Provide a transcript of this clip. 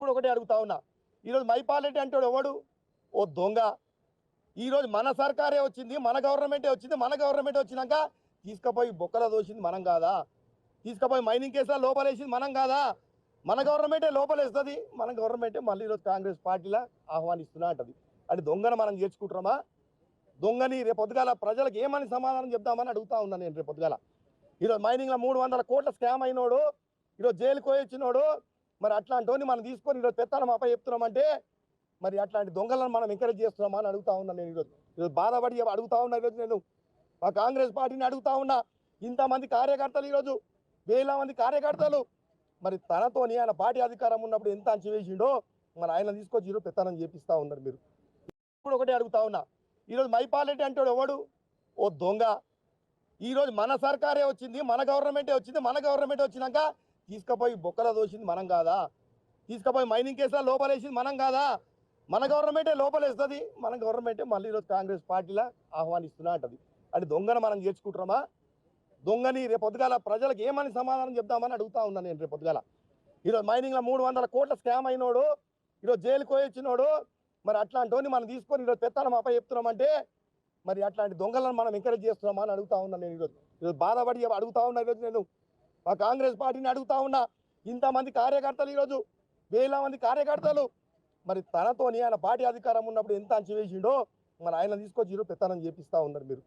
ఇప్పుడు ఒకటి అడుగుతా ఉన్నా. ఈరోజు మైపాలెడ్డి అంటాడు ఎవడు? ఓ దొంగ. ఈరోజు మన సర్కారే వచ్చింది మన గవర్నమెంటే వచ్చింది మన గవర్నమెంట్ వచ్చినాక తీసుకుపోయి బొక్కల దోసింది మనం కాదా? తీసుకుపోయి మైనింగ్ కేసులో లోపలేసింది మనం కాదా? మన గవర్నమెంటే లోపలేస్తుంది మన గవర్నమెంటే మళ్ళీ ఈరోజు కాంగ్రెస్ పార్టీలా ఆహ్వానిస్తున్నా అంటది. అంటే దొంగను మనం చేర్చుకుంటున్నామా? దొంగని రేపు పొద్దుగాల ప్రజలకు ఏమని సమాధానం చెప్దామని అడుగుతా ఉన్నాను నేను రేపు ఈరోజు మైనింగ్లో మూడు వందల కోట్ల స్కామ్ అయినోడు ఈరోజు జైలుకు పోయి వచ్చినోడు మరి అట్లాంటి మనం తీసుకొని ఈరోజు పెత్తానం అప్ప చెప్తున్నామంటే మరి అట్లాంటి దొంగలను మనం ఎంకరేజ్ చేస్తున్నామా అని అడుగుతా ఉన్నాను నేను ఈరోజు. ఈరోజు బాధపడి అడుగుతా ఉన్నా ఈరోజు నేను. మా కాంగ్రెస్ పార్టీని అడుగుతా ఉన్నా. ఇంతమంది కార్యకర్తలు ఈరోజు వేల మంది కార్యకర్తలు. మరి తనతోని ఆయన పార్టీ అధికారం ఉన్నప్పుడు ఎంత అంచివేసిండో మరి ఆయన తీసుకొచ్చి ఈరోజు పెత్తనం చేపిస్తా ఉన్నారు మీరు. ఇప్పుడు ఒకటి అడుగుతా ఉన్నా. ఈరోజు మైపాలెడ్డి అంటాడు ఎవడు? ఓ దొంగ. ఈరోజు మన సర్కారే వచ్చింది మన గవర్నమెంటే వచ్చింది మన గవర్నమెంట్ వచ్చినాక తీసుకుపోయి బొక్కల దోసింది మనం కాదా? తీసుకుపోయి మైనింగ్ కేసులో లోపలేసింది మనం కాదా? మన గవర్నమెంటే లోపలేస్తుంది. మన గవర్నమెంటే మళ్ళీ ఈరోజు కాంగ్రెస్ పార్టీలా ఆహ్వానిస్తున్నా అంటది. అంటే దొంగను మనం చేర్చుకుంటున్నామా? దొంగని రేపు పొద్దుగాల ప్రజలకు ఏమని సమాధానం చెప్దామని అడుగుతా ఉన్నాను నేను రేపు పొద్దుగాల. ఈరోజు మైనింగ్లో మూడు వందల కోట్ల స్కామ్ అయినోడు ఈరోజు జైలుకు పోయి వచ్చినోడు మరి అట్లాంటి మనం తీసుకొని ఈరోజు పెత్తానం అప్ప చెప్తున్నామంటే మరి అట్లాంటి దొంగలను మనం ఎంకరేజ్ చేస్తున్నామా అని అడుగుతా ఉన్నాను నేను ఈరోజు. ఈరోజు బాధపడి అడుగుతా ఉన్నా ఈరోజు నేను. మా కాంగ్రెస్ పార్టీని అడుగుతా ఉన్నా ఇంతమంది కార్యకర్తలు ఈరోజు వేల మంది కార్యకర్తలు. మరి తనతోని ఆయన పార్టీ అధికారం ఉన్నప్పుడు ఎంత అంచి వేసిండో మరి ఆయన తీసుకొచ్చి ఈరోజు పెత్తనం చేపిస్తా ఉన్నారు మీరు.